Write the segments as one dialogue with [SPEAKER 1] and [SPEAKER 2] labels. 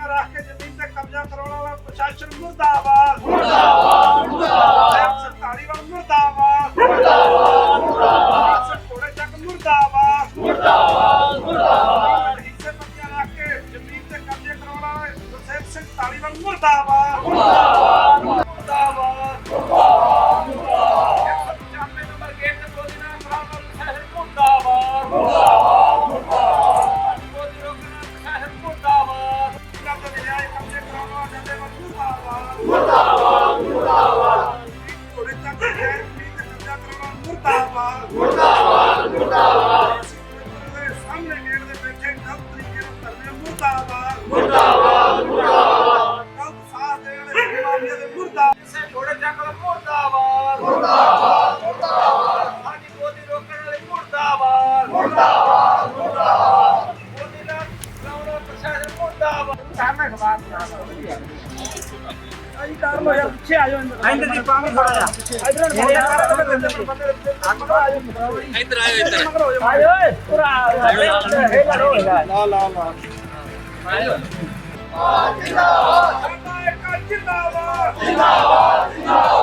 [SPEAKER 1] ਪੱਕੀਆਂ ਰੱਖ ਕੇ ਜ਼ਮੀਨ ਤੇ ਕਬਜ਼ਾ ਕਰਾਉਣ ਵਾਲਾ ਪ੍ਰਸ਼ਾਸਨ ਮੁਰਦਾਬਾਦ। ਮੁਰਦਾਬਾਦ। ਮੁਰਦਾਬਾਦ ਸਰਕਾਰੀ ਮੁਰਦਾਬਾਦ ਮੁਰਦਾਬਾਦ। ਮੁਰਦਾਬਾਦ। ਕੋੜੇ ਚੱਕ ਮੁਰਦਾਬਾਦ। ਮੁਰਦਾਬਾਦ। ਮੁਰਦਾਬਾਦ। ਹਿੱਸੇ ਪੱਕੀਆਂ ਰੱਖ ਕੇ ਜ਼ਮੀਨ ਤੇ ਕਬਜ਼ਾ ਕਰਾਉਣ ਵਾਲਾ ਗੁਰਸੇਵ ਸਿੰਘ ਧਾਲੀਵਾਲ ਮੁਰਦਾਬਾਦ ਮੁਰਦਾਬਾਦ। ਇਧਰ ਨੂੰ
[SPEAKER 2] ਇੱਧਰ ਆਇਓ ਇੱਧਰ
[SPEAKER 1] ਆਏ ਓਏ ਪੂਰਾ ਹੈਗਾ ਹੋਏਗਾ ਲਾ ਲਾ ਲਾ ਜਿੰਦਾਬਾਦ ਜਿੰਦਾਬਾਦ ਜਿੰਦਾਬਾਦ ਜਿੰਦਾਬਾਦ ਜਿੰਦਾਬਾਦ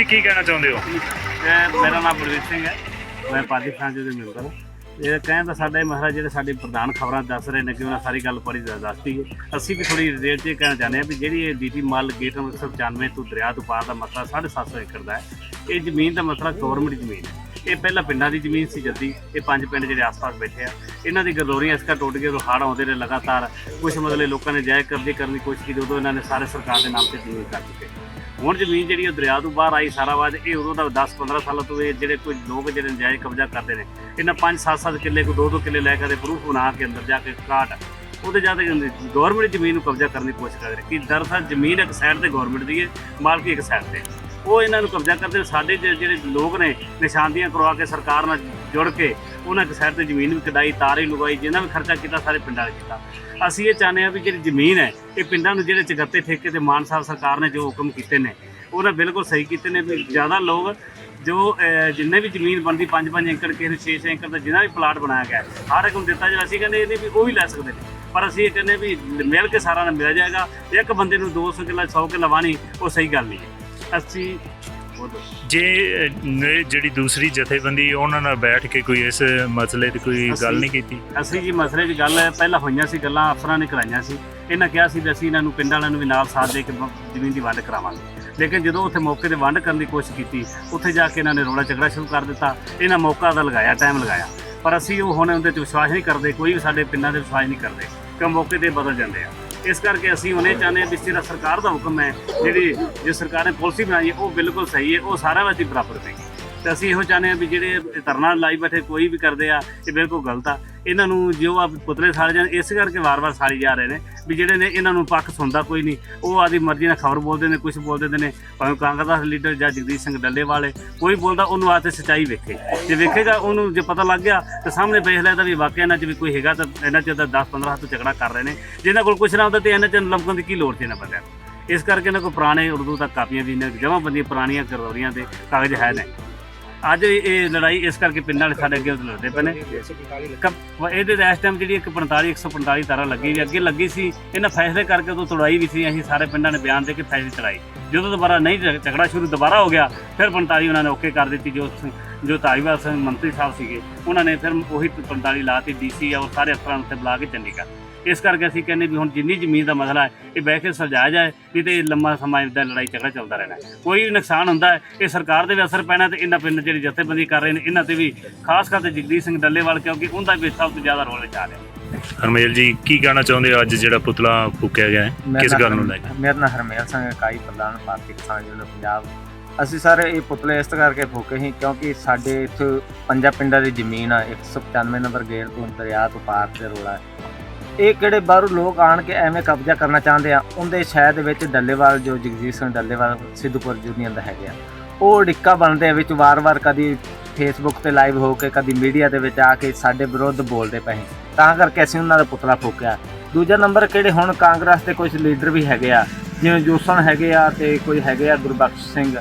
[SPEAKER 3] ਜੀ ਕੀ ਕਹਿਣਾ ਚਾਹੁੰਦੇ ਹੋ?
[SPEAKER 4] ਮੈਂ- ਮੇਰਾ ਨਾਮ ਬਲਵੀਰ ਸਿੰਘ ਹੈ। ਮੈਂ ਪਾਕਿਸਤਾਨ ਦੇ ਮੈਂਬਰ ਹਾਂ। ਇਹ ਕਹਿਣ ਦਾ ਸਾਡਾ ਇਹ ਮਹਾਰਾਜ ਜਿਹੜੇ ਸਾਡੇ ਪ੍ਰਧਾਨ ਖਬਰਾਂ ਦੱਸ ਰਹੇ ਨੇ ਕਿ ਉਹਨਾਂ ਸਾਰੀ ਗੱਲ ਬੜੀ ਦੱਸਤੀ ਹੈ। ਅਸੀਂ ਵੀ ਥੋੜੀ ਡਿਟੇਲ 'ਚ ਇਹ ਕਹਿਣਾ ਚਾਹੁੰਦੇ ਹਾਂ ਵੀ ਜਿਹੜੀ ਇਹ ਡੀਟੀ ਮਾਲ ਗੇਟ ਨੰਬਰ 195 ਤੋਂ ਦਰਿਆ ਤੋਂ ਪਾਰ ਦਾ ਮਸਲਾ 750 ਏਕੜ ਦਾ ਹੈ, ਇਹ ਜ਼ਮੀਨ ਦਾ ਮਸਲਾ ਗਵਰਨਮੈਂਟ ਜ਼ਮੀਨ ਹੈ। ਇਹ ਪਹਿਲਾਂ ਪਿੰਡਾਂ ਦੀ ਜ਼ਮੀਨ ਸੀ ਜੱਦੀ। ਇਹ ਪੰਜ ਪਿੰਡ ਜਿਹੜੇ ਆਸ-ਪਾਸ ਬੈਠੇ ਆ। ਇਹਨਾਂ ਦੀ ਗਰਦੋਰੀਆਂ ਇਸ ਕਾ ਟੁੱਟ ਕੇ ਉਹ ਹੜ੍ਹ ਆਉਂਦੇ ਨੇ ਲਗਾਤਾਰ। ਕੁਝ ਮਤਲਬ ਲੋਕਾਂ ਨੇ ਜਾਇਜ਼ ਕਬਜ਼ੇ ਕਰਨ ਦੀ ਕੋਸ਼ਿਸ਼ ਕੀਤੀ, ਉਦੋਂ ਇਹਨਾਂ ਨੇ ਸਾਰੇ ਸਰਕਾਰ ਦੇ ਨਾਮ ਤੇ ਜ਼ਮੀਨ ਕਰ ਦਿੱਤੇ। ਹੁਣ ਜ਼ਮੀਨ ਜਿਹੜੀ ਉਹ ਦਰਿਆ ਤੋਂ ਬਾਹਰ ਆਈ ਸਾਰਾ ਇਹ ਉਦੋਂ ਦਾ 10-15 ਸਾਲਾਂ ਤੋਂ ਇਹ ਜਿਹੜੇ ਕੋਈ ਲੋਕ ਜਿਹੜੇ ਨਜਾਇਜ਼ ਕਬਜ਼ਾ ਕਰਦੇ ਨੇ, ਇਹਨਾਂ 5-7-7 ਕਿੱਲੇ ਕੋ 2-2 ਕਿੱਲੇ ਲੈ ਕੇ ਪ੍ਰੂਫ ਬਣਾ ਕੇ ਅੰਦਰ ਜਾ ਕੇ ਕਾਟ, ਉਹਦੇ ਜਾ ਕੇ ਗਵਰਨਮੈਂਟ ਜ਼ਮੀਨ ਨੂੰ ਕਬਜ਼ਾ ਕਰਨ ਦੀ ਕੋਸ਼ਿਸ਼ ਕਰ ਰਹੀ ਕਿ ਦਰਸਾ ਜ਼ਮੀਨ ਇੱਕ ਸਾਈਡ ਤੇ ਗਵਰਨਮੈਂਟ ਦੀ ਹੈ, ਮਾਲਕੀ ਇੱਕ ਸਾਈਡ ਤੇ। ਉਹ ਇਹਨਾਂ ਨੂੰ ਕਬਜ਼ਾ ਕਰਦੇ ਨੇ। ਸਾਡੇ ਜੇ- ਜਿਹੜੇ ਲੋਕ ਨੇ, ਨਿਸ਼ਾਨਦੀਆਂ ਕਰਵਾ ਕੇ ਸਰਕਾਰ ਨਾਲ ਜੁੜ ਕੇ ਉਹਨਾਂ ਇੱਕ ਤੇ ਜ਼ਮੀਨ ਵੀ ਕਢਾਈ, ਤਾਰੇ ਲਗਾਈ ਜਿੰਨਾ ਵੀ ਖਰਚਾ ਕੀਤਾ, ਸਾਰੇ ਪਿੰਡਾਂ ਨੇ ਕੀਤਾ। ਅਸੀਂ ਇਹ ਚਾਹੁੰਦੇ ਹਾਂ ਵੀ ਜਿਹੜੀ ਜ਼ਮੀਨ ਹੈ, ਇਹ ਪਿੰਡਾਂ ਨੂੰ ਜਿਹੜੇ ਚਗੱਤੇ ਠੇਕੇ ਤੇ ਮਾਨ ਸਾਹਿਬ ਸਰਕਾਰ ਨੇ ਜੋ ਹੁਕਮ ਕੀਤੇ ਨੇ, ਉਹਨਾਂ ਬਿਲਕੁਲ ਸਹੀ ਕੀਤੇ ਨੇ ਵੀ ਜ਼ਿਆਦਾ ਲੋਕ ਜੋ ਜਿੰਨੇ ਵੀ ਜ਼ਮੀਨ ਬਣਦੀ 5-5 ਏਕੜ ਕਿਸੇ ਨੂੰ 6-6 ਏਕੜ ਦਾ ਜਿੰਨਾ ਵੀ ਪਲਾਟ ਬਣਾਇਆ ਗਿਆ, ਹਰ ਇੱਕ ਨੂੰ ਦਿੱਤਾ ਜਾਵੇ। ਅਸੀਂ ਕਹਿੰਦੇ ਇਹਨੇ ਵੀ ਉਹ ਵੀ ਲੈ ਸਕਦੇ ਨੇ। ਪਰ ਅਸੀਂ ਇਹ ਕਹਿੰਦੇ ਵੀ ਮਿਲ ਕੇ ਸਾਰਾ ਨਾਲ ਮਿਲਿਆ ਜਾਏਗਾ। ਇੱਕ ਬੰਦੇ ਨੂੰ 200 ਕਿੱਲਾ 100 ਕਿੱਲਾ ਵਾਣੀ ਉਹ ਸਹੀ ਗੱਲ ਨਹੀਂ ਹੈ। ਅਸੀਂ।
[SPEAKER 3] ਜੇ ਨ- ਜਿਹੜੀ ਦੂਸਰੀ ਜਥੇਬੰਦੀ ਉਹਨਾਂ ਨਾਲ ਬੈਠ ਕੇ ਕੋਈ ਇਸ ਮਸਲੇ ਤੇ ਕੋਈ ਗੱਲ ਨਹੀਂ ਕੀਤੀ?
[SPEAKER 4] ਅਸੀਂ ਜੀ ਮਸਲੇ 'ਚ ਗੱਲ ਪਹਿਲਾਂ ਹੋਈਆਂ ਸੀ ਗੱਲਾਂ ਅਫਸਰਾਂ ਨੇ ਕਰਾਈਆਂ ਸੀ। ਇਹਨਾਂ ਕਿਹਾ ਸੀ ਵੀ ਅਸੀਂ ਇਹਨਾਂ ਨੂੰ ਪਿੰਡਾਂ ਵਾਲਿਆਂ ਨੂੰ ਵੀ ਨਾਲ ਸਾਥ ਦੇ ਕੇ ਬ- ਜ਼ਮੀਨ ਦੀ ਵੰਡ ਕਰਾਵਾਂਗੇ। ਲੇਕਿਨ ਜਦੋਂ ਉੱਥੇ ਮੌਕੇ ਤੇ ਵੰਡ ਕਰਨ ਦੀ ਕੋਸ਼ਿਸ਼ ਕੀਤੀ ਉੱਥੇ ਜਾ ਕੇ ਇਹਨਾਂ ਨੇ ਰੋਲਾ ਝਗੜਾ ਸ਼ੁਰੂ ਕਰ ਦਿੱਤਾ। ਇਹਨਾਂ ਮੌਕਾ ਦਾ ਲਗਾਇਆ ਟਾਈਮ ਲਗਾਇਆ। ਪਰ ਅਸੀਂ ਉਹ ਹੁਣ ਉਹਦੇ ਤੇ ਵਿਸ਼ਵਾਸ ਨਹੀਂ ਕਰਦੇ ਕੋਈ ਵੀ ਸਾਡੇ ਪਿੰਡਾਂ ਦੇ ਵਿਸ਼ਵਾਸ ਨਹੀਂ ਕਰਦੇ। ਕਿ ਮੌਕੇ ਤੇ ਬਦਲ ਜਾਂਦੇ ਆ? ਇਸ ਕਰਕੇ ਅਸੀਂ ਹੁਣੇ ਚਾਹੁੰਦੇ ਹਾਂ ਵੀ ਜਿਹੜਾ ਸਰਕਾਰ ਦਾ ਹੁਕਮ ਹੈ, ਜਿਹੜੀ ਜੋ ਸਰਕਾਰ ਨੇ ਪਾਲਿਸੀ ਬਣਾਈ ਹੈ, ਉਹ ਬਿਲਕੁਲ ਸਹੀ ਹੈ, ਉਹ ਸਾਰਿਆਂ ਵਾਸਤੇ ਬਰਾਬਰ ਪਏਗੀ। ਤੇ ਅਸੀਂ ਇਹੋ ਚਾਹੁੰਦੇ ਹਾਂ ਵੀ ਜਿਹੜੇ ਧਰਨਾ ਲਾਈ ਬੈਠੇ ਕੋਈ ਵੀ ਕਰਦੇ ਆ, ਇਹ ਬਿਲਕੁਲ ਗਲਤ ਆ। ਇਹਨਾਂ ਨੂੰ ਜੋ ਆ ਪੁਤਲੇ ਸਾੜੇ ਜਾਣ, ਇਸ ਕਰਕੇ ਵਾਰ-ਵਾਰ ਸਾੜੀ ਜਾ ਰਹੇ ਨੇ ਵੀ ਜਿਹੜੇ ਨੇ ਇਹਨਾਂ ਨੂੰ ਪੱਖ ਸੁਣਦਾ ਕੋਈ ਨਹੀਂ। ਉਹ ਆਦੀ ਮਰਜ਼ੀ ਨਾਲ ਖਬਰ ਬੋਲਦੇ ਨੇ ਕੁਝ ਬੋਲਦੇ ਨੇ, ਭਾਵੇਂ ਕਾਂਗਰਸ ਦਾ ਲੀਡਰ ਜਾਂ ਜਗਦੀਸ਼ ਸਿੰਘ ਡੱਲੇ ਵਾਲੇ ਕੋਈ ਬੋਲਦਾ, ਉਹਨੂੰ ਆਤੇ ਸੱਚਾਈ ਵੇਖੇ। ਜੇ ਵੇਖੇਗਾ, ਉਹਨੂੰ ਜੇ ਪਤਾ ਲੱਗ ਗਿਆ, ਤਾਂ ਸਾਹਮਣੇ ਵੇਖ ਲੈਦਾ ਵੀ ਵਾਕਿਆ ਇਹਨਾਂ 'ਚ ਵੀ ਕੋਈ ਹੈਗਾ ਤਾਂ ਇਹਨਾਂ 'ਚ ਤਾਂ 10-15 ਹੱਥ ਝਗੜਾ ਕਰ ਰਹੇ ਨੇ। ਜਿਨ੍ਹਾਂ ਕੋਲ ਕੁਝ ਨਾ ਹੁੰਦਾ ਤੇ ਇਹਨਾਂ 'ਚ ਲੰਮਕਣ ਦੀ ਕੀ ਲੋੜ ਸੀ ਇਹਨਾਂ ਬੰਦਿਆਂ ਇਸ ਕਰਕੇ ਇਹਨਾਂ ਕੋਲ ਪੁਰਾਣੇ ਉਰਦੂ ਤੱਕ ਕਾਪੀਆਂ ਵੀ ਨੇ ਜਮਾਂ ਬੰਦੀਆਂ ਪੁਰਾਣੀਆਂ ਕਰਦੌਰੀਆਂ ਦੇ ਕਾਗਜ਼ ਹੈ ਨੇ ਅੱਜ ਇਹ ਲੜਾਈ ਇਸ ਕਰਕੇ ਪਿੰਡਾਂ ਵਾਲੇ ਸਾਡੇ ਅੱਗੇ ਲੜਦੇ ਪਏ ਨੇ। ਕਪ- ਇਹਦੇ ਇਸ ਟਾਈਮ ਜਿਹੜੀ 145 145 ਤਾਰਾ ਲੱਗੀ ਵੀ, ਅੱਗੇ ਲੱਗੀ ਸੀ। ਇਹਨਾਂ ਫੈਸਲੇ ਕਰਕੇ ਉਦੋਂ ਤੁੜਾਈ ਵੀ ਸੀ। ਅਸੀਂ ਸਾਰੇ ਪਿੰਡਾਂ ਨੇ ਬਿਆਨ ਦੇ ਕੇ ਫੈਸਲੇ ਚੜਾਈ ਜਦੋਂ ਦੁਬਾਰਾ ਨਹੀਂ ਝ- ਝਗੜਾ ਸ਼ੁਰੂ ਦੁਬਾਰਾ ਹੋ ਗਿਆ, ਫਿਰ 45 ਉਹਨਾਂ ਨੇ ਓਕੇ ਕਰ ਦਿੱਤੀ। ਜੋ ਜੋ ਧਾਰੀਵਾਲ ਸਿੰਘ ਮੰਤਰੀ ਸਾਹਿਬ ਸੀਗੇ, ਉਹਨਾਂ ਨੇ ਫਿਰ ਉਹੀ 45 ਲਾਤੀ ਡੀਸੀ ਔਰ ਸਾਰੇ ਅਫਸਰਾਂ ਨੂੰ ਉੱਤੇ ਬੁਲਾ ਕੇ ਚੰਡੀਗੜ੍ਹ। ਇਸ ਕਰਕੇ ਅਸੀਂ ਕਹਿੰਦੇ ਵੀ ਹੁਣ ਜਿੰਨੀ ਜ਼ਮੀਨ ਦਾ ਮਸਲਾ ਹੈ ਇਹ ਬਹਿ ਕੇ ਸੁਲਝਾਇਆ ਜਾਏ ਨਹੀਂ ਤੇ ਇਹ ਲੰਮਾ ਸਮਾਂ ਇਦਾਂ ਲੜਾਈ ਝਗੜਾ ਚੱਲਦਾ ਰਹਿਣਾ ਹੈ। ਕੋਈ ਵੀ ਨੁਕਸਾਨ ਹੁੰਦਾ ਹੈ ਇਹ ਸਰਕਾਰ ਦੇ ਵੀ ਅਸਰ ਪੈਣਾ ਤੇ ਇਹਨਾਂ ਪਿੰਡ ਜਿਹੜੀ ਜਥੇਬੰਦੀ ਕਰ ਰਹੇ ਨੇ ਇਹਨਾਂ ਤੇ ਵੀ ਖਾਸ ਕਰਕੇ ਜਗਦੀਸ਼ ਸਿੰਘ ਡੱਲੇਵਾਲ ਕਿਉਂਕਿ ਉਹਦਾ ਵੀ ਸਭ ਤੋਂ ਜ਼ਿਆਦਾ ਰੋਲ ਵਿੱਚ ਆ ਰਿਹਾ।
[SPEAKER 3] ਹਰਮੇਲ ਜੀ ਕੀ ਕਹਿਣਾ ਚਾਹੁੰਦੇ ਹੋ? ਅੱਜ ਜਿਹੜਾ ਪੁਤਲਾ ਫੂਕਿਆ ਗਿਆ ਹੈ ਕਿਸ ਗੱਲ ਨੂੰ ਲੈ ਕੇ?
[SPEAKER 5] ਮੇਰਾ ਨਾਮ ਹਰਮੇਲ ਸਿੰਘ ਇਕਾਈ ਪ੍ਰਧਾਨ ਭਾਰਤੀ ਕਿਸਾਨ ਯੂਨੀਅਨ ਪੰਜਾਬ। ਅਸੀਂ ਸਰ ਇਹ ਪੁਤਲੇ ਇਸ ਕਰਕੇ ਫੂਕੇ ਸੀ ਕਿਉਂਕਿ ਸਾਡੇ ਇੱਥੇ ਪੰਜਾਂ ਪਿੰਡਾਂ ਦੀ ਜ਼ਮੀਨ ਆ 195 ਨੰਬਰ ਗੇਟ ਤੋਂ ਦਰਿਆ ਤੋਂ ਪਾਰ ਤੇ ਰੋਲਾ ਹੈ। ਇਹ ਕਿਹੜੇ ਬਾਹਰੋਂ ਲੋਕ ਆਣ ਕੇ ਐਵੇਂ ਕਬਜ਼ਾ ਕਰਨਾ ਚਾਹੁੰਦੇ ਆ? ਉਹਦੇ ਸ਼ਹਿਰ ਦੇ ਵਿੱਚ ਡੱਲੇਵਾਲ, ਜੋ ਜਗਜੀਤ ਸਿੰਘ ਡੱਲੇਵਾਲ, ਸਿੱਧੂਪੁਰ ਯੂਨੀਅਨ ਦਾ ਹੈਗਾ ਉਹ ਡਿੱਕਾ ਬਣਦੇ ਆ ਵਿੱਚ ਵਾਰ-ਵਾਰ ਕਦੀ ਫੇਸਬੁੱਕ ਤੇ ਲਾਈਵ ਹੋ ਕੇ, ਕਦੀ ਮੀਡੀਆ ਦੇ ਵਿੱਚ ਆ ਕੇ ਸਾਡੇ ਵਿਰੁੱਧ ਬੋਲਦੇ ਪਏ ਤਾਂ ਕਰਕੇ ਅਸੀਂ ਉਹਨਾਂ ਦਾ ਪੁਤਲਾ ਫੂਕਿਆ। ਦੂਜਾ ਨੰਬਰ ਕਿਹੜੇ? ਹੁਣ ਕਾਂਗਰਸ ਦੇ ਕੁਝ ਲੀਡਰ ਵੀ ਹੈਗੇ ਆ। ਜਿਵੇਂ ਜੋਸਣ ਹੈਗੇ ਆ ਤੇ ਕੋਈ ਹੈਗੇ ਆ ਗੁਰਬਖਸ਼ ਸਿੰਘ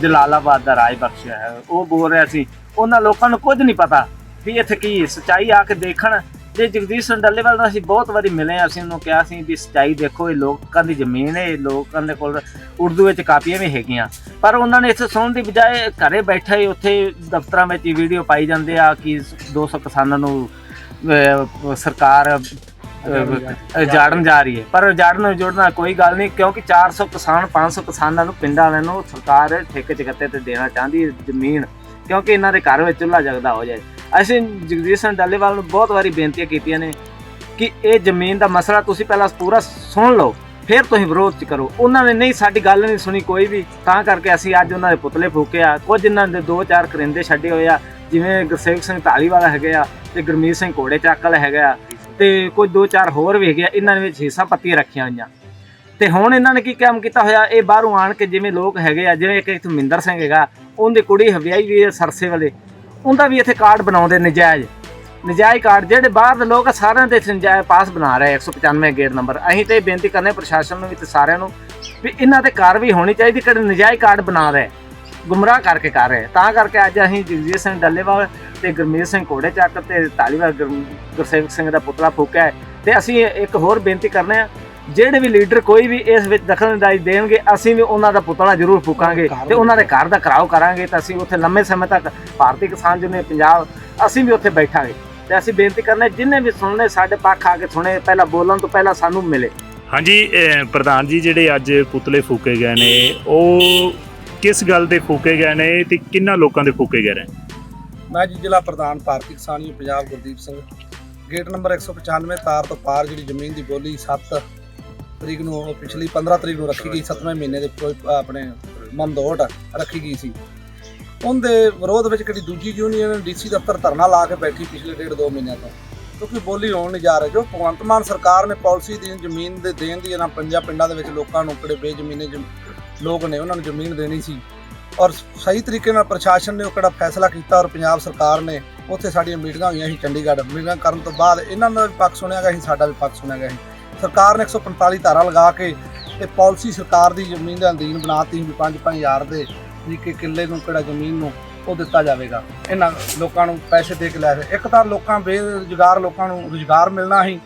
[SPEAKER 5] ਜਲਾਲਾਬਾਦ ਦਾ ਰਾਜ ਬਖਸ਼ ਹੈ। ਉਹ ਬੋਲ ਰਿਹਾ ਸੀ। ਉਹਨਾਂ ਲੋਕਾਂ ਨੂੰ ਕੁਝ ਨਹੀਂ ਪਤਾ ਵੀ ਇੱਥੇ ਕੀ ਸਚਾਈ ਆ ਕੇ ਦੇਖਣ। ਜੇ ਜਗਦੀਸ਼ ਸਿੰਘ ਡੱਲੇਵਾਲ ਨਾਲ ਅਸੀਂ ਬਹੁਤ ਵਾਰੀ ਮਿਲੇ ਹਾਂ, ਅਸੀਂ ਉਹਨੂੰ ਕਿਹਾ ਸੀ ਵੀ ਸਚਾਈ ਦੇਖੋ ਇਹ ਲੋਕਾਂ ਦੀ ਜ਼ਮੀਨ ਹੈ ਇਹ ਲੋਕਾਂ ਦੇ ਕੋਲ ਉਰਦੂ ਵਿੱਚ ਕਾਪੀਆਂ ਵੀ ਹੈਗੀਆਂ। ਪਰ ਉਹਨਾਂ ਨੇ ਇੱਥੇ ਸੁਣਨ ਦੀ ਬਜਾਏ ਘਰੇ ਬੈਠੇ ਹੀ ਉੱਥੇ ਦਫ਼ਤਰਾਂ ਵਿੱਚ ਹੀ ਵੀਡੀਓ ਪਾਈ ਜਾਂਦੇ ਆ ਕਿ 200 ਕਿਸਾਨਾਂ ਨੂੰ ਸਰਕਾਰ ਜਾੜਨ ਜਾ ਰਹੀ ਹੈ। ਪਰ ਜਾੜਨ ਜੋੜਨਾ ਕੋਈ ਗੱਲ ਨਹੀਂ ਕਿਉਂਕਿ 400 ਕਿਸਾਨ 500 ਕਿਸਾਨਾਂ ਨੂੰ ਪਿੰਡਾਂ ਵਾਲਿਆਂ ਨੂੰ ਸਰਕਾਰ ਠੇਕੇ ਚਕੱਤੇ ਤੇ ਦੇਣਾ ਚਾਹੁੰਦੀ ਜ਼ਮੀਨ ਕਿਉਂਕਿ ਇਹਨਾਂ ਦੇ ਘਰ ਵਿੱਚ ਚੁੱਲ੍ਹਾ ਜਗਦਾ ਹੋ ਜਾਏ। ਅਸੀਂ ਜਗਦੀਸ਼ ਸਿੰਘ ਡੱਲੇਵਾਲ ਨੂੰ ਬਹੁਤ ਵਾਰੀ ਬੇਨਤੀਆਂ ਕੀਤੀਆਂ ਨੇ ਕਿ ਇਹ ਜ਼ਮੀਨ ਦਾ ਮਸਲਾ ਤੁਸੀਂ ਪਹਿਲਾਂ ਪੂਰਾ ਸੁਣ ਲਓ, ਫਿਰ ਤੁਸੀਂ ਵਿਰੋਧ ਚ ਕਰੋ। ਉਹਨਾਂ ਨੇ ਨਹੀਂ, ਸਾਡੀ ਗੱਲ ਨਹੀਂ ਸੁਣੀ ਕੋਈ ਵੀ, ਤਾਂ ਕਰਕੇ ਅਸੀਂ ਅੱਜ ਉਹਨਾਂ ਦੇ ਪੁਤਲੇ ਫੂਕੇ ਆ। ਕੁਝ ਇਹਨਾਂ ਦੇ ਦੋ ਚਾਰ ਕਰਿੰਦੇ ਛੱਡੇ ਹੋਏ ਆ, ਜਿਵੇਂ ਗੁਰਸੇਵਕ ਸਿੰਘ ਢਾਲੀਵਾਲਾ ਹੈਗੇ ਆ ਤੇ ਗੁਰਮੀਤ ਸਿੰਘ ਘੋੜੇ ਵਾਲਾ ਹੈਗਾ ਆ ਤੇ ਕੁਝ ਦੋ ਚਾਰ ਹੋਰ ਵੀ ਹੈਗੇ ਆ, ਇਹਨਾਂ ਦੇ ਵਿੱਚ ਹਿੱਸਾ ਪੱਤੀਆਂ ਰੱਖੀਆਂ ਹੋਈਆਂ। ਤੇ ਹੁਣ ਇਹਨਾਂ ਨੇ ਕੀ ਕੰਮ ਕੀਤਾ ਹੋਇਆ? ਇਹ ਬਾਹਰੋਂ ਆਣ ਕੇ ਜਿਵੇਂ ਲੋਕ ਹੈਗੇ ਆ, ਜਿਵੇਂ ਇੱਕ ਇੱਥੇ ਮਿੰਦਰ ਸਿੰਘ ਹੈਗਾ, ਉਹਦੀ ਕੁੜੀ ਵਿਆਹੀ ਵੀ ਸਰਸੇ ਵਾਲੇ। ਉਹਦਾ ਵੀ ਇੱਥੇ ਕਾਰਡ ਬਣਾਉਂਦੇ ਨਜਾਇਜ਼। ਨਜਾਇਜ਼ ਕਾਰਡ ਜਿਹੜੇ ਬਾਹਰ ਦੇ ਲੋਕ ਆ, ਸਾਰਿਆਂ ਦੇ ਇੱਥੇ ਨਜਾਇਜ਼ ਪਾਸ ਬਣਾ ਰਹੇ 195 ਗੇਟ ਨੰਬਰ ਅਸੀਂ ਤੇ ਇਹ ਬੇਨਤੀ ਕਰਨੇ ਪ੍ਰਸ਼ਾਸਨ ਨੂੰ ਵੀ ਤੇ ਸਾਰਿਆਂ ਨੂੰ ਵੀ ਇਹਨਾਂ ਤੇ ਕਾਰਵਾਈ ਹੋਣੀ ਚਾਹੀਦੀ ਕਿਹੜੇ ਨਜਾਇਜ਼ ਕਾਰਡ ਬਣਾ ਰਹੇ ਗੁੰਮਰਾਹ ਕਰਕੇ ਕਰ ਰਹੇ ਤਾਂ ਕਰਕੇ ਅੱਜ ਅਸੀਂ ਜਗਜੀਤ ਸਿੰਘ ਡੱਲੇਵਾਲ ਤੇ ਗੁਰਮੀਤ ਸਿੰਘ ਘੋੜੇ ਚੱਕ ਤੇ ਤਾਲੀਵਾਲ ਗੁਰ- ਗੁਰਸੇਵਕ ਸਿੰਘ ਦਾ ਪੁਤਲਾ ਫੂਕਿਆ ਹੈ। ਤੇ ਅਸੀਂ ਇੱਕ ਹੋਰ ਬੇਨਤੀ ਕਰਨੇ ਆ ਜਿਹੜੇ ਵੀ ਲੀਡਰ ਕੋਈ ਵੀ ਇਸ ਵਿੱਚ ਦਖਲਅੰਦਾਜ਼ੀ ਦੇਣਗੇ ਅਸੀਂ ਵੀ ਉਹਨਾਂ ਦਾ ਪੁਤਲਾ ਜ਼ਰੂਰ ਫੂਕਾਂਗੇ ਤੇ ਉਹਨਾਂ ਦੇ ਘਰ ਦਾ ਘਰਾਓ ਕਰਾਂਗੇ ਤਾਂ ਅਸੀਂ ਉੱਥੇ ਲੰਮੇ ਸਮੇਂ ਤੱਕ ਭਾਰਤੀ ਕਿਸਾਨ ਯੂਨੀਅਨ ਪੰਜਾਬ ਅਸੀਂ ਵੀ ਉੱਥੇ ਬੈਠਾਂਗੇ। ਤੇ ਅਸੀਂ ਬੇਨਤੀ ਕਰਨੇ ਜਿੰਨੇ ਵੀ ਸੁਣਨੇ ਸਾਡੇ ਪੱਖ ਆ ਕੇ ਸੁਣੇ ਪਹਿਲਾਂ ਬੋਲਣ ਤੋਂ ਪਹਿਲਾਂ ਸਾਨੂੰ ਮਿਲੇ।
[SPEAKER 3] ਹਾਂਜੀ ਪ੍ਰਧਾਨ ਜੀ ਜਿਹੜੇ ਅੱਜ ਪੁਤਲੇ ਫੂਕੇ ਗਏ ਨੇ ਉਹ ਕਿਸ ਗੱਲ ਦੇ ਫੂਕੇ ਗਏ ਨੇ ਤੇ ਕਿੰਨਾ ਲੋਕਾਂ ਦੇ ਫੂਕੇ ਗਏ ਨੇ?
[SPEAKER 1] ਮੈਂ ਜੀ ਜ਼ਿਲ੍ਹਾ ਪ੍ਰਧਾਨ ਭਾਰਤੀ ਕਿਸਾਨ ਪੰਜਾਬ ਗੁਰਦੀਪ ਸਿੰਘ। ਗੇਟ ਨੰਬਰ 195 ਤਾਰ ਤੋਂ ਪਾਰ ਜਿਹੜੀ ਜ਼ਮੀਨ ਦੀ ਬੋਲੀ 7 ਤਰੀਕ ਨੂੰ ਉਹ ਪਿਛਲੀ 15 ਤਰੀਕ ਨੂੰ ਰੱਖੀ ਗਈ 7ਵੇਂ ਮਹੀਨੇ ਦੇ ਕੋਈ ਆਪਣੇ ਮੰਦੋੜ ਰੱਖੀ ਗਈ ਸੀ। ਉਹਦੇ ਵਿਰੋਧ ਵਿੱਚ ਕਿਹੜੀ ਦੂਜੀ ਯੂਨੀਅਨ ਡੀਸੀ ਦਫ਼ਤਰ ਧਰਨਾ ਲਾ ਕੇ ਬੈਠੀ ਪਿਛਲੇ ਡੇਢ ਦੋ ਮਹੀਨਿਆਂ ਤੋਂ। ਕਿਉਂਕਿ ਬੋਲੀ ਹੋਣ ਨਹੀਂ ਜਾ ਰਹੀ ਜੋ ਭਗਵੰਤ ਮਾਨ ਸਰਕਾਰ ਨੇ ਪਾਲਿਸੀ ਦੀ ਜ਼ਮੀਨ ਦੇ ਦੇਣ ਦੀ ਇਹਨਾਂ ਪੰਜਾਂ ਪਿੰਡਾਂ ਦੇ ਵਿੱਚ ਲੋਕਾਂ ਨੂੰ ਕਿਹੜੇ ਬੇਜ਼ਮੀਨੇ ਜ਼ਮ- ਲੋਕ ਨੇ ਉਹਨਾਂ ਨੂੰ ਜ਼ਮੀਨ ਦੇਣੀ ਸੀ। ਔਰ ਸਹੀ ਤਰੀਕੇ ਨਾਲ ਪ੍ਰਸ਼ਾਸਨ ਨੇ ਉਹ ਕਿਹੜਾ ਫੈਸਲਾ ਕੀਤਾ ਔਰ ਪੰਜਾਬ ਸਰਕਾਰ ਨੇ ਉੱਥੇ ਸਾਡੀਆਂ ਮੀਟਿੰਗਾਂ ਹੋਈਆਂ ਸੀ ਚੰਡੀਗੜ੍ਹ। ਮੀਟਿੰਗਾਂ ਕਰਨ ਤੋਂ ਬਾਅਦ ਇਹਨਾਂ ਦਾ ਵੀ ਪੱਖ ਸੁਣਿਆ ਗਿਆ ਸੀ, ਸਾਡਾ ਵੀ ਪੱਖ ਸੁਣਿਆ ਗਿਆ ਸੀ। ਸਰਕਾਰ ਨੇ 145 ਧਾਰਾ ਲਗਾ ਕੇ ਤੇ ਪਾਲਿਸੀ ਸਰਕਾਰ ਦੀ ਜ਼ਮੀਨ ਦੇ ਅਧੀਨ ਬਣਾਤੀ ਵੀ 5-5000 ਦੇ ਵੀ ਕਿ ਕਿੱਲੇ ਨੂੰ, ਕਿਹੜਾ ਜ਼ਮੀਨ ਨੂੰ ਉਹ ਦਿੱਤਾ ਜਾਵੇਗਾ। ਇਹਨਾਂ ਲੋਕਾਂ ਨੂੰ ਪੈਸੇ ਦੇ ਕੇ ਲੈ ਕੇ ਇੱਕ ਤਾਂ ਲੋਕਾਂ ਬੇਰੁਜ਼ਗਾਰ ਲੋਕਾਂ ਨੂੰ ਰੁਜ਼ਗਾਰ ਮਿਲਣਾ ਸੀ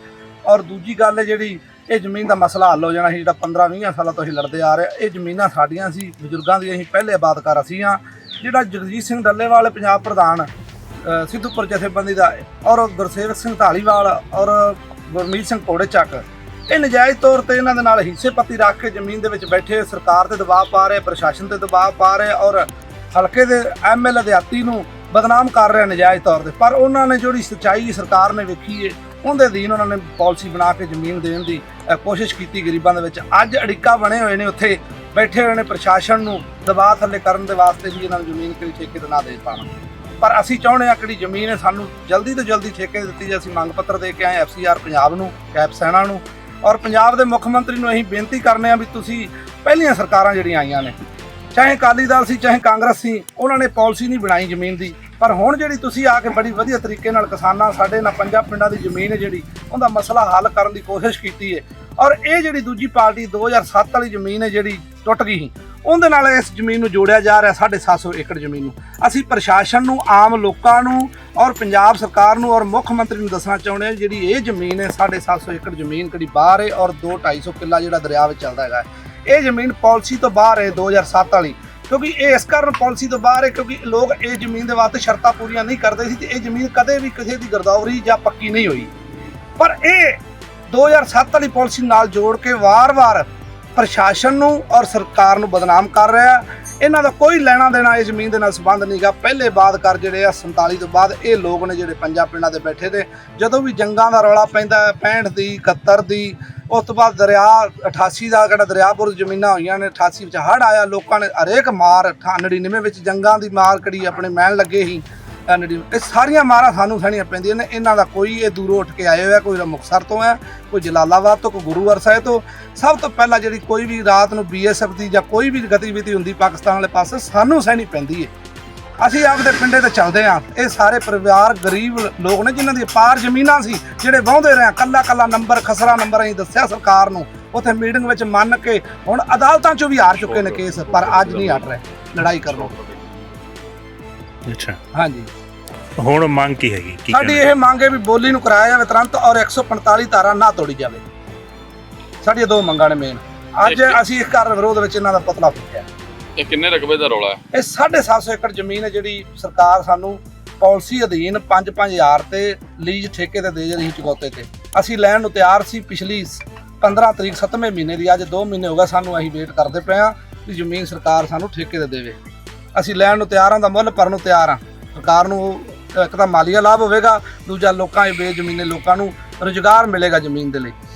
[SPEAKER 1] ਔਰ ਦੂਜੀ ਗੱਲ ਹੈ ਜਿਹੜੀ ਇਹ ਜ਼ਮੀਨ ਦਾ ਮਸਲਾ ਹੱਲ ਹੋ ਜਾਣਾ ਸੀ, ਜਿਹੜਾ 15-20 ਸਾਲਾਂ ਤੋਂ ਅਸੀਂ ਲੜਦੇ ਆ ਰਹੇ ਇਹ ਜ਼ਮੀਨਾਂ ਸਾਡੀਆਂ ਸੀ, ਬਜ਼ੁਰਗਾਂ ਦੀ ਅਸੀਂ ਪਹਿਲੇ ਆਬਾਦਕਾਰ ਅਸੀਂ ਆ ਜਿਹੜਾ ਜਗਜੀਤ ਸਿੰਘ ਡੱਲੇਵਾਲ, ਪੰਜਾਬ ਪ੍ਰਧਾਨ ਸਿੱਧੂਪੁਰ ਜਥੇਬੰਦੀ ਦਾ ਔਰ ਗੁਰਸੇਵਕ ਸਿੰਘ ਢਾਲੀਵਾਲ ਔਰ ਗੁਰਮੀਤ ਸਿੰਘ ਕੋੜੇ ਚੱਕ ਇਹ ਨਜਾਇਜ਼ ਤੌਰ ਤੇ ਇਹਨਾਂ ਦੇ ਨਾਲ ਹਿੱਸੇ ਪੱਤੀ ਰੱਖ ਕੇ ਜ਼ਮੀਨ ਦੇ ਵਿੱਚ ਬੈਠੇ ਸਰਕਾਰ ਤੇ ਦਬਾਅ ਪਾ ਰਹੇ, ਪ੍ਰਸ਼ਾਸਨ ਤੇ ਦਬਾਅ ਪਾ ਰਹੇ ਔਰ ਹਲਕੇ ਦੇ ਐਮਐਲਏ ਅਧਿਆਤੀ ਨੂੰ ਬਦਨਾਮ ਕਰ ਰਹੇ ਨਜਾਇਜ਼ ਤੌਰ ਤੇ। ਪਰ ਉਹਨਾਂ ਨੇ ਜਿਹੜੀ ਸੱਚਾਈ ਸਰਕਾਰ ਨੇ ਵੇਖੀ ਏ, ਉਹਦੇ ਅਧੀਨ ਉਹਨਾਂ ਨੇ ਪਾਲਿਸੀ ਬਣਾ ਕੇ ਜ਼ਮੀਨ ਦੇਣ ਦੀ ਕੋਸ਼ਿਸ਼ ਕੀਤੀ ਗਰੀਬਾਂ ਦੇ ਵਿੱਚ। ਅੱਜ ਅੜਿੱਕਾ ਬਣੇ ਹੋਏ ਨੇ ਉੱਥੇ, ਬੈਠੇ ਹੋਏ ਨੇ ਪ੍ਰਸ਼ਾਸਨ ਨੂੰ ਦਬਾਅ ਥੱਲੇ ਕਰਨ ਦੇ ਵਾਸਤੇ ਵੀ ਇਹਨਾਂ ਨੂੰ ਜ਼ਮੀਨ ਕਿਹੜੀ ਠੇਕੇ ਤੇ ਨਾ ਦੇ ਪਾਉਣ। ਪਰ ਅਸੀਂ ਚਾਹੁੰਦੇ ਹਾਂ ਕਿਹੜੀ ਜ਼ਮੀਨ ਸਾਨੂੰ ਜਲਦੀ ਤੋਂ ਜਲਦੀ ਠੇਕੇ ਦਿੱਤੀ ਜੇ ਅਸੀਂ ਮੰਗ ਪੱਤਰ ਦੇ ਕੇ ਆਏ ਐਫਸੀਆਰ ਪੰਜਾਬ ਨੂੰ ਕੈਪ ਸੈਨਾ ਨੂੰ ਔਰ ਪੰਜਾਬ ਦੇ ਮੁੱਖ ਮੰਤਰੀ ਨੂੰ ਅਸੀਂ ਬੇਨਤੀ ਕਰਨੇ ਆ ਵੀ ਤੁਸੀਂ ਪਹਿਲੀਆਂ ਸਰਕਾਰਾਂ ਜਿਹੜੀਆਂ ਆਈਆਂ ਨੇ, ਚਾਹੇ ਅਕਾਲੀ ਦਲ ਸੀ, ਚਾਹੇ ਕਾਂਗਰਸ ਸੀ, ਉਹਨਾਂ ਨੇ ਪਾਲਿਸੀ ਨਹੀਂ ਬਣਾਈ ਜ਼ਮੀਨ ਦੀ। ਪਰ ਹੁਣ ਜਿਹੜੀ ਤੁਸੀਂ ਆ ਕੇ ਬੜੀ ਵਧੀਆ ਤਰੀਕੇ ਨਾਲ ਕਿਸਾਨਾਂ, ਸਾਡੇ ਨਾਲ ਪੰਜਾਂ ਪਿੰਡਾਂ ਦੀ ਜ਼ਮੀਨ ਹੈ ਜਿਹੜੀ, ਉਹਦਾ ਮਸਲਾ ਹੱਲ ਕਰਨ ਦੀ ਕੋਸ਼ਿਸ਼ ਕੀਤੀ ਹੈ। ਔਰ ਇਹ ਜਿਹੜੀ ਦੂਜੀ ਪਾਰਟੀ 2007 ਵਾਲੀ ਜ਼ਮੀਨ ਹੈ ਜਿਹੜੀ ਟੁੱਟ ਗਈ ਸੀ, ਉਹਦੇ ਨਾਲ ਇਸ ਜ਼ਮੀਨ ਨੂੰ ਜੋੜਿਆ ਜਾ ਰਿਹਾ 750 ਏਕੜ ਜ਼ਮੀਨ ਨੂੰ। ਅਸੀਂ ਪ੍ਰਸ਼ਾਸਨ ਨੂੰ, ਆਮ ਲੋਕਾਂ ਨੂੰ ਔਰ ਪੰਜਾਬ ਸਰਕਾਰ ਨੂੰ ਔਰ ਮੁੱਖ ਮੰਤਰੀ ਨੂੰ ਦੱਸਣਾ ਚਾਹੁੰਦੇ ਹਾਂ, ਜਿਹੜੀ ਇਹ ਜ਼ਮੀਨ ਹੈ 750 ਏਕੜ ਜ਼ਮੀਨ ਕਿਹੜੀ ਬਾਹਰ ਹੈ ਔਰ 2 250 ਕਿੱਲਾ ਜਿਹੜਾ ਦਰਿਆ ਵਿੱਚ ਚੱਲਦਾ ਹੈਗਾ ਇਹ ਜ਼ਮੀਨ ਪਾਲਿਸੀ ਤੋਂ ਬਾਹਰ ਹੈ 2007 ਵਾਲੀ, ਕਿਉਂਕਿ ਇਹ ਇਸ ਕਾਰਨ ਪਾਲਿਸੀ ਤੋਂ ਬਾਹਰ ਹੈ ਕਿਉਂਕਿ ਲੋਕ ਇਹ ਜ਼ਮੀਨ ਦੇ ਵਾਸਤੇ ਸ਼ਰਤਾਂ ਪੂਰੀਆਂ ਨਹੀਂ ਕਰਦੇ ਸੀ ਤੇ ਇਹ ਜ਼ਮੀਨ ਕਦੇ ਵੀ ਕਿਸੇ ਦੀ ਗਰਦੌਰੀ ਜਾਂ ਪੱਕੀ ਨਹੀਂ ਹੋਈ। ਪਰ ਇਹ 2007 ਵਾਲੀ ਪਾਲਿਸੀ ਨਾਲ ਜੋੜ ਕੇ ਵਾਰ-ਵਾਰ ਪ੍ਰਸ਼ਾਸਨ ਨੂੰ ਔਰ ਸਰਕਾਰ ਨੂੰ ਬਦਨਾਮ ਕਰ ਰਿਹਾ ਇਹਨਾਂ ਦਾ ਕੋਈ ਲੈਣਾ ਦੇਣਾ ਇਸ ਜ਼ਮੀਨ ਦੇ ਨਾਲ ਸੰਬੰਧ ਨਹੀਂਗਾ ਪਹਿਲੇ ਬਾਅਦ ਕਰ ਜਿਹੜੇ ਆ 47 ਤੋਂ ਬਾਅਦ ਇਹ ਲੋਕ ਨੇ ਜਿਹੜੇ ਪੰਜਾਂ ਪਿੰਡਾਂ ਦੇ ਬੈਠੇ ਤੇ, ਜਦੋਂ ਵੀ ਜੰਗਾਂ ਦਾ ਰੌਲਾ ਪੈਂਦਾ ਹੈ 65 ਦੀ 71 ਦੀ, ਉਸ ਤੋਂ ਬਾਅਦ ਦਰਿਆ 88 ਦਾ ਜਿਹੜਾ ਦਰਿਆਪੁਰ ਜ਼ਮੀਨਾਂ ਹੋਈਆਂ ਨੇ 88 ਵਿੱਚ ਹੜ੍ਹ ਆਇਆ, ਲੋਕਾਂ ਨੇ ਹਰੇਕ ਮਾਰ 99 ਵਿੱਚ ਜੰਗਾਂ ਦੀ ਮਾਰ ਕੜੀ ਆਪਣੇ ਮਹਿਣ ਲੱਗੇ ਸੀ। 99 ਇਹ ਸਾਰੀਆਂ ਮਾਰਾਂ ਸਾਨੂੰ ਸਹਿਣੀਆਂ ਪੈਂਦੀਆਂ ਨੇ ਇਹਨਾਂ ਦਾ ਕੋਈ ਇਹ ਦੂਰੋਂ ਉੱਠ ਕੇ ਆਏ ਹੋਇਆ ਕੋਈ ਮੁਕਤਸਰ ਤੋਂ ਹੈ ਕੋਈ ਜਲਾਲਾਬਾਦ ਤੋਂ ਕੋਈ ਗੁਰੂਵਰ ਸਾਹਿਬ ਤੋਂ। ਸਭ ਤੋਂ ਪਹਿਲਾਂ ਜਿਹੜੀ ਕੋਈ ਵੀ ਰਾਤ ਨੂੰ ਬੀਐਸਐਫ ਦੀ ਜਾਂ ਕੋਈ ਵੀ ਗਤੀਵਿਧੀ ਹੁੰਦੀ ਪਾਕਿਸਤਾਨ ਵਾਲੇ ਪਾਸੇ ਸਾਨੂੰ ਸਹਿਣੀ ਪੈਂਦੀ ਹੈ ਅਸੀਂ ਆਪਦੇ ਪਿੰਡੇ ਤੇ ਚੱਲਦੇ ਆ। ਇਹ ਸਾਰੇ ਪਰਿਵਾਰ ਗਰੀਬ ਲੋਕ ਨੇ ਜਿਨ੍ਹਾਂ ਦੀ ਪਾਰ ਜ਼ਮੀਨਾਂ ਸੀ ਜਿਹੜੇ ਵਾਹੁੰਦੇ ਰਹੇ ਕੱਲਾ ਕੱਲਾ ਨੰਬਰ ਖਸਰਾ ਨੰਬਰ ਅਸੀਂ ਦੱਸਿਆ ਸਰਕਾਰ ਨੂੰ। ਉੱਥੇ ਮੀਟਿੰਗ ਵਿੱਚ ਮੰਨ ਕੇ ਹੁਣ ਅਦਾਲਤਾਂ 'ਚੋਂ ਵੀ ਹਾਰ ਚੁੱਕੇ ਨੇ ਕੇਸ ਪਰ ਅੱਜ ਨਹੀਂ ਹਟ ਰਹੇ। ਲੜਾਈ ਕਰਨੋਂ
[SPEAKER 3] ਅੱਛਾ।
[SPEAKER 1] ਹਾਂਜੀ।
[SPEAKER 3] ਹੁਣ ਮੰਗ ਕੀ ਹੈਗੀ? ਕੀ
[SPEAKER 1] ਸਾਡੀ
[SPEAKER 3] ਕਹਿਣਾ?
[SPEAKER 1] ਇਹ ਮੰਗ ਹੈ ਵੀ ਬੋਲੀ ਨੂੰ ਕਰਾਇਆ ਜਾਵੇ ਤੁਰੰਤ ਔਰ 145 ਧਾਰਾ ਨਾ ਤੋੜੀ ਜਾਵੇ। ਸਾਡੀਆਂ ਦੋ ਮੰਗਾਂ ਨੇ ਮੇਨ ਅੱਜ ਅਸੀਂ ਇਸ ਕਾਰਨ ਵਿਰੋਧ ਵਿੱਚ ਇਹਨਾਂ ਦਾ ਪਤਲਾ ਫੁੱਕਿਆ।
[SPEAKER 6] ਇਹ ਕਿੰਨੇ ਰਕਬੇ ਦਾ ਰੌਲਾ ਹੈ?
[SPEAKER 1] ਇਹ 750 ਏਕੜ ਜ਼ਮੀਨ ਹੈ ਜਿਹੜੀ ਸਰਕਾਰ ਸਾਨੂੰ ਪਾਲਿਸੀ ਅਧੀਨ 5-5000 ਤੇ ਲੀਜ਼ ਠੇਕੇ ਤੇ ਦੇ ਰਹੀ ਚੁਕੌਤੇ ਤੇ। ਅਸੀਂ ਲੈਣ ਨੂੰ ਤਿਆਰ ਸੀ ਪਿਛਲੀ 15 ਤਰੀਕ 7ਵੇਂ ਮਹੀਨੇ ਦੀ। ਅੱਜ 2 ਮਹੀਨੇ ਹੋ ਗਏ ਸਾਨੂੰ ਅਸੀਂ ਵੇਟ ਕਰਦੇ ਪਏ ਆ ਕਿ ਜ਼ਮੀਨ ਸਰਕਾਰ ਸਾਨੂੰ ਠੇਕੇ ਤੇ ਦੇਵੇ। ਅਸੀਂ ਲੈਣ ਨੂੰ ਤਿਆਰ ਹਾਂ ਦਾ ਮੁੱਲ ਭਰਨ ਨੂੰ ਤਿਆਰ ਹਾਂ। ਸਰਕਾਰ ਨੂੰ ਇੱਕ ਤਾਂ ਮਾਲੀਆ ਲਾਭ ਹੋਵੇਗਾ, ਦੂਜਾ ਲੋਕਾਂ ਇਹ ਬੇਜ਼ਮੀਨੇ ਲੋਕਾਂ ਨੂੰ ਰੁਜ਼ਗਾਰ ਮਿਲੇਗਾ ਜ਼ਮੀਨ ਦੇ ਲਈ।